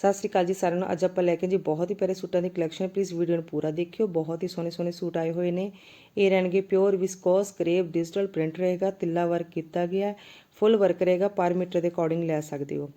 ਸਤਿ ਸ੍ਰੀ ਅਕਾਲ ਜੀ ਸਾਰਿਆਂ ਨੂੰ। ਅੱਜ ਆਪਾਂ ਲੈ ਕੇ ਜੀ ਬਹੁਤ ਹੀ ਪਿਆਰੇ ਸੂਟਾਂ ਦੀ ਕਲੈਕਸ਼ਨ ਪਲੀਜ਼ ਵੀਡੀਓ ਨੂੰ ਪੂਰਾ ਦੇਖਿਓ। ਬਹੁਤ ਹੀ ਸੋਹਣੇ ਸੋਹਣੇ ਸੂਟ ਆਏ ਹੋਏ ਨੇ। ਇਹ ਰਹਿਣਗੇ pure viscose crepe digital print ਰਹੇਗਾ। ਤਿੱਲਾ ਵਰਕ ਕੀਤਾ ਗਿਆ ਫੁੱਲ ਵਰਕ ਰਹੇਗਾ। ਪਰ ਮੀਟਰ ਦੇ ਅਕੋਰਡਿੰਗ ਲੈ ਸਕਦੇ ਹੋ।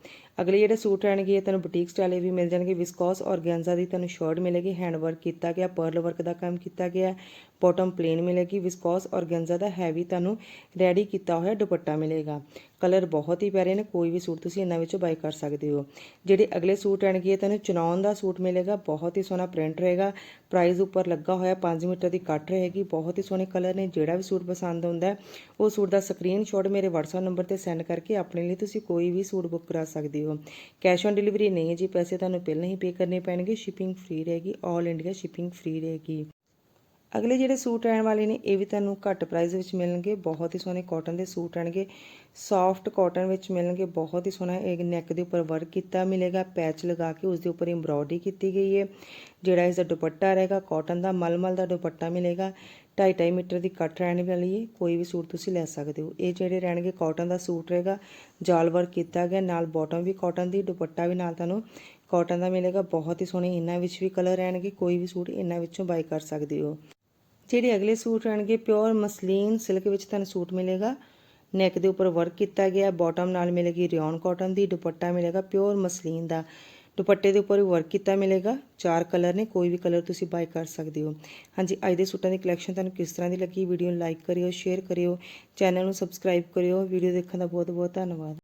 ਅਗਲੇ ਜਿਹੜੇ ਸੂਟ ਰਹਿਣਗੇ, ਇਹ ਤੁਹਾਨੂੰ ਬੁਟੀਕ ਸਟਾਈਲ ਵੀ ਮਿਲ ਜਾਣਗੇ। ਵਿਸਕੋਸ ਔਰਗੈਂਜ਼ਾ ਦੀ ਤੁਹਾਨੂੰ ਸ਼ਰਟ ਮਿਲੇਗੀ। ਹੈਂਡ ਵਰਕ ਕੀਤਾ ਗਿਆ। ਪਰਲ ਵਰਕ ਦਾ ਕੰਮ ਕੀਤਾ ਗਿਆ ਬਾਟਮ ਪਲੇਨ ਮਿਲੇਗੀ। ਵਿਸਕੋਸ ਔਰਗੈਂਜ਼ਾ ਦਾ ਹੈਵੀ ਤੁਹਾਨੂੰ ਰੈਡੀ ਕੀਤਾ ਹੋਇਆ ਦੁਪੱਟਾ ਮਿਲੇਗਾ। ਕਲਰ ਬਹੁਤ ਹੀ ਪਿਆਰੇ ਨੇ, ਕੋਈ ਵੀ ਸੂਟ ਤੁਸੀਂ ਇਹਨਾਂ ਵਿੱਚੋਂ ਬਾਈ ਕਰ ਸਕਦੇ ਹੋ। ਜਿਹੜੇ ਅਗਲੇ ਸੂਟ ਰਹਿਣਗੇ ਤੁਹਾਨੂੰ ਚਨੌਨ ਦਾ ਸੂਟ ਮਿਲੇਗਾ, ਬਹੁਤ ਹੀ ਸੋਹਣਾ ਪ੍ਰਿੰਟ ਰਹੇਗਾ ਪ੍ਰਾਈਸ ਉੱਪਰ ਲੱਗਾ ਹੋਇਆ 5 ਮੀਟਰ ਦੀ ਕੱਟ ਰਹੇਗੀ, ਬਹੁਤ ਹੀ ਸੋਹਣੇ ਕਲਰ ਨੇ, ਜਿਹੜਾ ਵੀ ਸੂਟ ਪਸੰਦ ਆਉਂਦਾ ਉਹ ਸੂਟ ਦਾ ਸਕਰੀਨਸ਼ਾਟ ਮੇਰੇ WhatsApp ਨੰਬਰ ਤੇ ਸੈਂਡ ਕਰਕੇ ਆਪਣੇ ਲਈ ਤੁਸੀਂ ਕੋਈ ਵੀ ਸੂਟ ਬੁੱਕ ਕਰਾ ਸਕਦੇ ਹੋ। ਕੈਸ਼ ਔਨ ਡਿਲੀਵਰੀ ਨਹੀਂ ਹੈ ਜੀ, ਪੈਸੇ ਤੁਹਾਨੂੰ ਪਹਿਲਾਂ ਹੀ ਪੇ ਕਰਨੇ ਪੈਣਗੇ ਸ਼ਿਪਿੰਗ ਫ੍ਰੀ ਰਹੇਗੀ 올 ਇੰਡੀਆ ਸ਼ਿਪਿੰਗ ਫ੍ਰੀ ਰਹੇਗੀ। ਅਗਲੇ ਜਿਹੜੇ ਸੂਟ ਰਹਿਣ ਵਾਲੇ ਨੇ, ਇਹ ਵੀ ਤੁਹਾਨੂੰ ਘੱਟ ਪ੍ਰਾਈਸ ਵਿੱਚ ਮਿਲਣਗੇ। ਬਹੁਤ ਹੀ ਸੋਹਣੇ ਕਾਟਨ ਦੇ ਸੂਟ ਰਹਿਣਗੇ। ਸੌਫਟ ਕਾਟਨ ਵਿੱਚ ਮਿਲਣਗੇ। ਬਹੁਤ ਹੀ ਸੋਹਣਾ ਇਹ ਨੈਕ ਦੇ ਉੱਪਰ ਵਰਕ ਕੀਤਾ ਮਿਲੇਗਾ। ਪੈਚ ਲਗਾ ਕੇ ਉਸ ਦੇ ਉੱਪਰ ਐਮਬ੍ਰੋਇਡਰੀ ਕੀਤੀ ਗਈ ਹੈ। ਜਿਹੜਾ ਇਸ ਦਾ ਦੁਪੱਟਾ ਰਹੇਗਾ ਕਾਟਨ ਦਾ ਮਲਮਲ ਦਾ ਦੁਪੱਟਾ ਮਿਲੇਗਾ। 2.5 ਮੀਟਰ ਦੀ ਕੱਟ ਰਹਿਣ ਵਾਲੀ ਹੈ। ਕੋਈ ਵੀ ਸੂਟ ਤੁਸੀਂ ਲੈ ਸਕਦੇ ਹੋ। ਇਹ ਜਿਹੜੇ ਰਹਿਣਗੇ ਕਾਟਨ ਦਾ ਸੂਟ ਰਹੇਗਾ। ਜਾਲ ਵਰਕ ਕੀਤਾ ਗਿਆ। ਨਾਲ ਬਾਟਮ ਵੀ ਕਾਟਨ ਦੀ, ਦੁਪੱਟਾ ਵੀ ਨਾਲ ਤੁਹਾਨੂੰ ਕਾਟਨ ਦਾ ਮਿਲੇਗਾ। ਬਹੁਤ ਹੀ ਸੋਹਣੇ ਇਹਨਾਂ ਵਿੱਚ ਵੀ ਕਲਰ ਰਹਿਣਗੇ। ਕੋਈ ਵੀ ਸੂਟ ਇਹਨਾਂ ਵਿੱਚੋਂ ਬਾਈ ਕਰ ਸਕਦੇ ਹੋ। ਜਿਹੜੇ ਅਗਲੇ ਸੂਟ ਰਹਿਣਗੇ ਪਿਓਰ ਮਸਲੀਨ ਸਿਲਕ ਵਿੱਚ ਤੁਹਾਨੂੰ ਸੂਟ ਮਿਲੇਗਾ। ਨੈਕ ਦੇ ਉੱਪਰ ਵਰਕ ਕੀਤਾ ਗਿਆ ਬਾਟਮ ਨਾਲ ਮਿਲੇਗੀ ਰਿਓਨ ਕਾਟਨ ਦੀ, ਦੁਪੱਟਾ ਮਿਲੇਗਾ ਪਿਓਰ ਮਸਲੀਨ ਦਾ। ਦੁਪੱਟੇ ਦੇ ਉੱਪਰ ਵਰਕ ਕੀਤਾ ਮਿਲੇਗਾ, ਚਾਰ ਕਲਰ ਨੇ, ਕੋਈ ਵੀ ਕਲਰ ਤੁਸੀਂ ਬਾਈ ਕਰ ਸਕਦੇ ਹੋ। ਹਾਂਜੀ, ਅੱਜ ਦੇ ਸੂਟਾਂ ਦੀ ਕਲੈਕਸ਼ਨ ਤੁਹਾਨੂੰ ਕਿਸ ਤਰ੍ਹਾਂ ਦੀ ਲੱਗੀ? ਵੀਡੀਓ ਨੂੰ ਲਾਈਕ ਕਰਿਓ ਸ਼ੇਅਰ ਕਰਿਓ ਚੈਨਲ ਨੂੰ ਸਬਸਕ੍ਰਾਈਬ ਕਰਿਓ। ਵੀਡੀਓ ਦੇਖਣ ਦਾ ਬਹੁਤ ਬਹੁਤ ਧੰਨਵਾਦ।